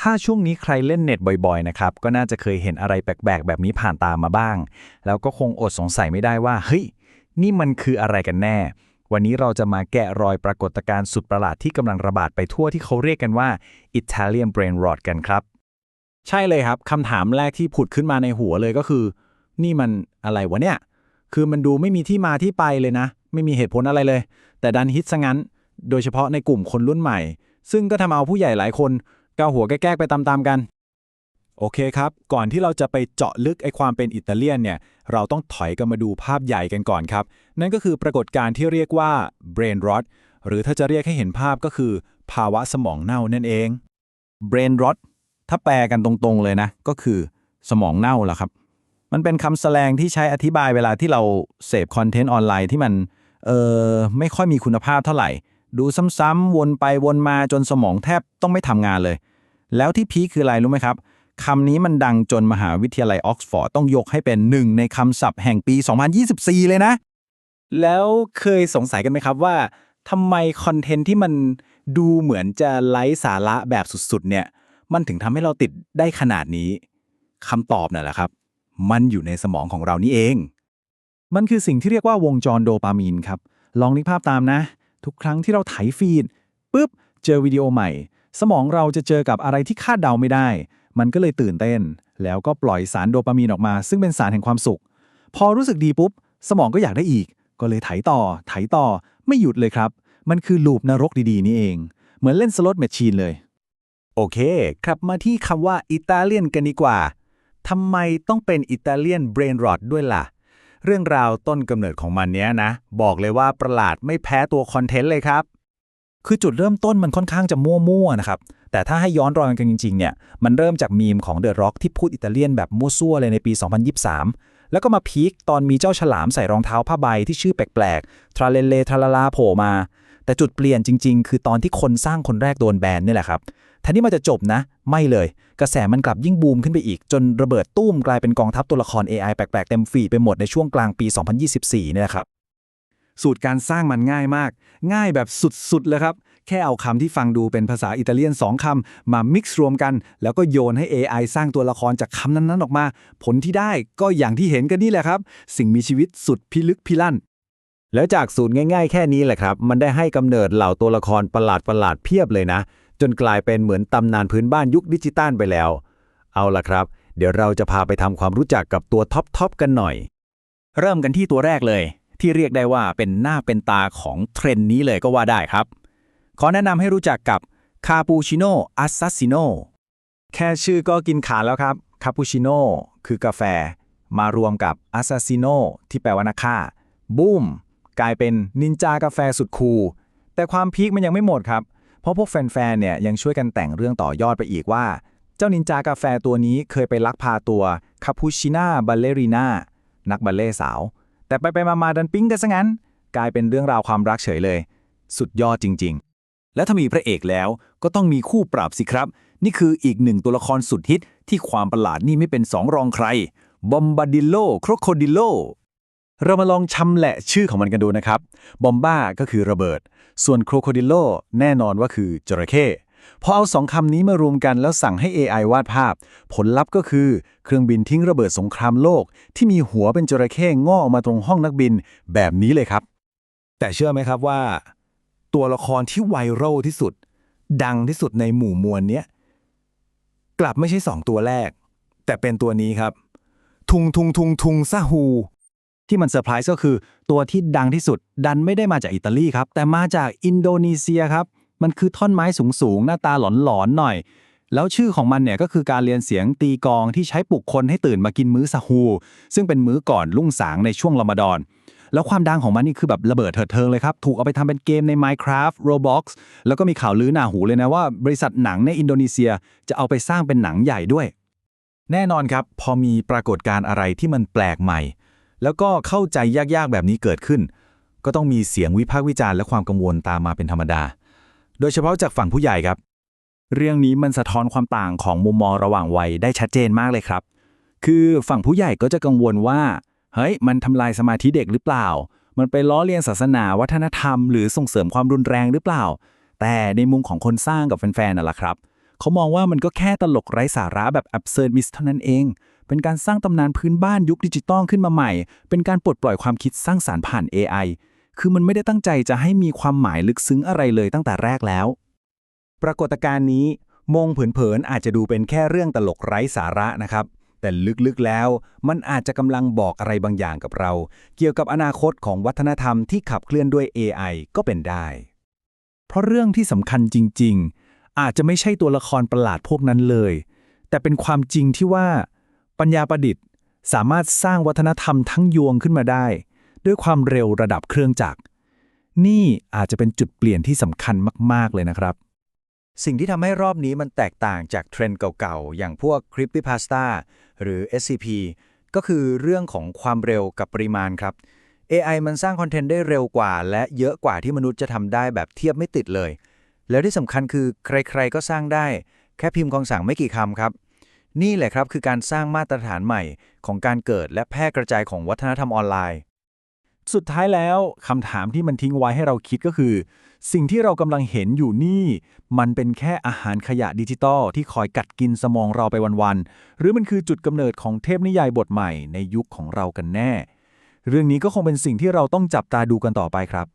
ถ้าช่วงนี้ใครเล่นเน็ตบ่อยๆนะครับ ก็น่าจะเคยเห็นอะไรแปลกๆ แบบนี้ผ่านตามมาบ้าง แล้วก็คงอดสงสัยไม่ได้ว่า เฮ้ย นี่มันคืออะไรกันแน่ วันนี้เราจะมาแกะรอยปรากฏการณ์สุดประหลาดที่กำลังระบาดไปทั่วที่เขาเรียกกันว่า Italian Brain Rot กันครับ ใช่เลยครับคำถามแรกที่ผุดขึ้นมาในหัวเลยก็คือ นี่มันอะไรวะเนี่ย คือมันดูไม่มีที่มาที่ไปเลยนะ ไม่มีเหตุผลอะไรเลย แต่ดันฮิตซะงั้น โดยเฉพาะในกลุ่มคนรุ่นใหม่ ซึ่งก็ทำเอาผู้ใหญ่หลายคน ก้าวหัวแก้ๆไปตามๆกัน โอเคครับ ก่อนที่เราจะไปเจาะลึกไอความเป็นอิตาเลียนเนี่ย เราต้องถอยกันมาดูภาพใหญ่กันก่อนครับ นั่นก็คือปรากฏการณ์ที่เรียกว่า brain rot หรือถ้าจะเรียกให้เห็นภาพก็คือ ภาวะสมองเน่านั่นเอง brain rot ถ้าแปลกันตรงๆเลยนะ ก็คือสมองเน่าล่ะครับ มันเป็นคำแสลงที่ใช้อธิบายเวลาที่เราเสพคอนเทนต์ออนไลน์ที่มันเออไม่ค่อยมีคุณภาพเท่าไหร่ ดูซ้ำๆวนไปวนมาจนสมองแทบต้องไม่ทำงานเลย แล้วที่พีคคืออะไรรู้ไหมครับคำนี้มันดังจนมหาวิทยาลัยออกซฟอร์ดต้องยกให้เป็นหนึ่งในคำศัพท์แห่งปี 2024 เลยนะ แล้วเคยสงสัยกันไหมครับว่าทำไมคอนเทนต์ที่มันดูเหมือนจะไร้สาระแบบสุดๆ เนี่ย มันถึงทำให้เราติดได้ขนาดนี้คำตอบน่ะแหละครับ มันอยู่ในสมองของเรานี่เอง มันคือสิ่งที่เรียกว่าวงจรโดปามีนครับ ลองนึกภาพตามนะ ทุกครั้งที่เราไถฟีดปุ๊บเจอวิดีโอใหม่ สมองเราจะเจอกับอะไรที่คาดเดาไม่ได้ มันก็เลยตื่นเต้น แล้วก็ปล่อยสารโดปามีนออกมา ซึ่งเป็นสารแห่งความสุข พอรู้สึกดีปุ๊บ สมองก็อยากได้อีก ก็เลยไถต่อ ไถต่อ ไม่หยุดเลยครับ มันคือลูปนรกดีๆ นี่เอง เหมือนเล่นสล็อตแมชชีนเลย โอเคครับมาที่คำว่าอิตาเลียนกันดีกว่าทำไมต้องเป็นอิตาเลียนเบรนรอดด้วยล่ะ เรื่องราวต้นกำเนิดของมันเนี้ยนะ บอกเลยว่าประหลาดไม่แพ้ตัวคอนเทนต์เลยครับ คือจุดเริ่มต้นมันค่อนข้างจะมั่วๆนะครับ แต่ถ้าให้ย้อนรอยกันจริงๆเนี่ยมันเริ่มจากมีมของเดอะร็อกที่พูดอิตาเลียนแบบมั่วซั่วเลยในปี 2023 แล้วก็มาพีคตอนมีเจ้าฉลามใส่รองเท้าผ้าใบที่ชื่อแปลกๆทราเลเลทราลาลาโผล่มา แต่จุดเปลี่ยนจริง ๆ คือตอนที่คนสร้างคนแรกโดนแบนนี่แหละครับแทนที่มันจะจบนะ ไม่เลย กระแสมันกลับยิ่งบูมขึ้นไปอีก จนระเบิดตุ้มกลายเป็นกองทัพตัวละคร AI แปลก ๆ เต็มฟีดไปหมดในช่วงกลางปี 2024เนี่ยแหละครับสูตรการสร้างมันง่ายมาก ง่ายแบบสุด ๆ เลยครับ แค่เอาคำที่ฟังดูเป็นภาษาอิตาเลียน 2คำมามิกซ์รวมกัน แล้วก็โยนให้ AI สร้างตัวละครจากคำนั้น ๆ ออกมา ผลที่ได้ก็อย่างที่เห็นกันนี่แหละครับ สิ่งมีชีวิตสุดพิลึกพิลั่น แล้วจากสูตรง่ายๆ แค่นี้แหละครับ มันได้ให้กำเนิดเหล่าตัวละครประหลาดประหลาดๆเพียบเลยนะ จนกลายเป็นเหมือนตำนานพื้นบ้านยุคดิจิตอลไปแล้ว เอาล่ะครับ เดี๋ยวเราจะพาไปทำความรู้จักกับตัวท็อปๆกันหน่อย เริ่มกันที่ตัวแรกเลย ที่เรียกได้ว่าเป็นหน้าเป็นตาของเทรนด์นี้เลยก็ว่าได้ครับ ขอแนะนำให้รู้จักกับคาปูชิโน่อัสซัสซิโนแค่ชื่อก็กินขาแล้วครับคาปูชิโน่คือกาแฟ มารวมกับอัสซัสซิโนที่แปลว่านักฆ่าบูม กลายเป็นนินจากาแฟสุดคูลแต่ความพีคมันยังไม่หมดครับ เพราะพวกแฟนๆเนี่ยยังช่วยกันแต่งเรื่องต่อยอดไปอีกว่า เจ้านินจากาแฟตัวนี้เคยไปลักพาตัวคาปูชิน่าบัลเลรีน่านักบัลเล่สาว แต่ไปไปมามาดันปิ๊งกันซะงั้น กลายเป็นเรื่องราวความรักเฉยเลย สุดยอดจริง ๆ และถ้ามีพระเอกแล้วก็ต้องมีคู่ปราบสิครับ นี่คืออีกหนึ่งตัวละครสุดฮิตที่ความประหลาดนี่ไม่เป็นสองรองใครบอมบาดิโลโครโคดิโล เรามาลองชำแหละชื่อของมันกันดูนะครับ บอมบ้าก็คือระเบิด ส่วนโครโคดิโลแน่นอนว่าคือจระเข้พอเอาสองคำนี้มารวมกันแล้วสั่งให้ AI วาดภาพ ผลลัพธ์ก็คือ เครื่องบินทิ้งระเบิดสงครามโลก ที่มีหัวเป็นจระเข้งอกออกมาตรงห้องนักบินแบบนี้เลยครับ แต่เชื่อไหมครับว่า ตัวละครที่ไวรัลที่สุด ดังที่สุดในหมู่มวลเนี้ยกลับไม่ใช่สองตัวแรก แต่เป็นตัวนี้ครับ ทุงทุงทุงทุงซาฮู ที่มันเซอร์ไพรส์ก็คือตัวที่ดังที่สุดดันไม่ได้มาจากอิตาลีครับ แต่มาจากอินโดนีเซียครับ มันคือท่อนไม้สูงๆ หน้าตาหลอนๆหน่อย แล้วชื่อของมันเนี่ยก็คือการเรียนเสียงตีกองที่ใช้ปลุกคนให้ตื่นมากินมื้อซาฮู ซึ่งเป็นมื้อก่อนรุ่งสางในช่วงรอมฎอนแล้วความดังของมันนี่คือแบบระเบิดเถิดเทิงเลยครับ ถูกเอาไปทำเป็นเกมใน Minecraft Roblox แล้วก็มีข่าวลือหนาหูเลยนะว่า บริษัทหนังในอินโดนีเซียจะเอาไปสร้างเป็นหนังใหญ่ด้วย แน่นอนครับ พอมีปรากฏการณ์อะไรที่มันแปลกใหม่ แล้วก็เข้าใจยากๆแบบนี้เกิดขึ้น ก็ต้องมีเสียงวิพากษ์วิจารณ์และความกังวลตามมาเป็นธรรมดา โดยเฉพาะจากฝั่งผู้ใหญ่ครับ เรื่องนี้มันสะท้อนความต่างของมุมมองระหว่างวัยได้ชัดเจนมากเลยครับ คือฝั่งผู้ใหญ่ก็จะกังวลว่าเฮ้ยมันทำลายสมาธิเด็กหรือเปล่า มันไปล้อเลียนศาสนา วัฒนธรรม หรือส่งเสริมความรุนแรงหรือเปล่า แต่ในมุมของคนสร้างกับแฟนๆน่ะล่ะครับ เขามองว่ามันก็แค่ตลกไร้สาระแบบ absurd miss เท่านั้นเอง เป็นการสร้างตำนานพื้นบ้านยุคดิจิตอลขึ้นมาใหม่ เป็นการปลดปล่อยความคิดสร้างสารรค์ผ่าน AI คือมันไม่ได้ตั้งใจจะให้มีความหมายลึกซึ้งอะไรเลยตั้งแต่แรกแล้ว ปรากฏการณ์นี้มองเผินๆอาจจะดูเป็นแค่เรื่องตลกไร้สาระนะครับ แต่ลึกๆแล้ว มันอาจจะกำลังบอกอะไรบางอย่างกับเรา เกี่ยวกับอนาคตของวัฒนธรรมที่ขับเคลื่อนด้วย AI ก็เป็นได้ เพราะเรื่องที่สำคัญจริง ๆ อาจจะไม่ใช่ตัวละครประหลาดพวกนั้นเลย แต่เป็นความจริงที่ว่า ปัญญาประดิษฐ์ สามารถสร้างวัฒนธรรมทั้งยวงขึ้นมาได้ ด้วยความเร็วระดับเครื่องจักร นี่อาจจะเป็นจุดเปลี่ยนที่สำคัญมาก ๆ เลยนะครับ สิ่งที่ทำให้รอบนี้มันแตกต่างจากเทรนด์เก่าๆ อย่างพวก Creepypasta หรือ SCP ก็คือเรื่องของความเร็วกับปริมาณครับ AI มันสร้างคอนเทนต์ได้เร็วกว่า และเยอะกว่าที่มนุษย์จะทำได้แบบเทียบไม่ติดเลย แล้วที่สำคัญคือใครๆก็สร้างได้ แค่พิมพ์คำสั่งไม่กี่คำครับ นี่แหละครับคือการสร้างมาตรฐานใหม่ของการเกิดและแพร่กระจายของวัฒนธรรมออนไลน์ สุดท้ายแล้วคำถามที่มันทิ้งไว้ให้เราคิดก็คือ สิ่งที่เรากำลังเห็นอยู่นี่ มันเป็นแค่อาหารขยะดิจิตอลที่คอยกัดกินสมองเราไปวันๆหรือมันคือจุดกำเนิดของเทพนิยายบทใหม่ในยุคของเรากันแน่ เรื่องนี้ก็คงเป็นสิ่งที่เราต้องจับตาดูกันต่อไปครับ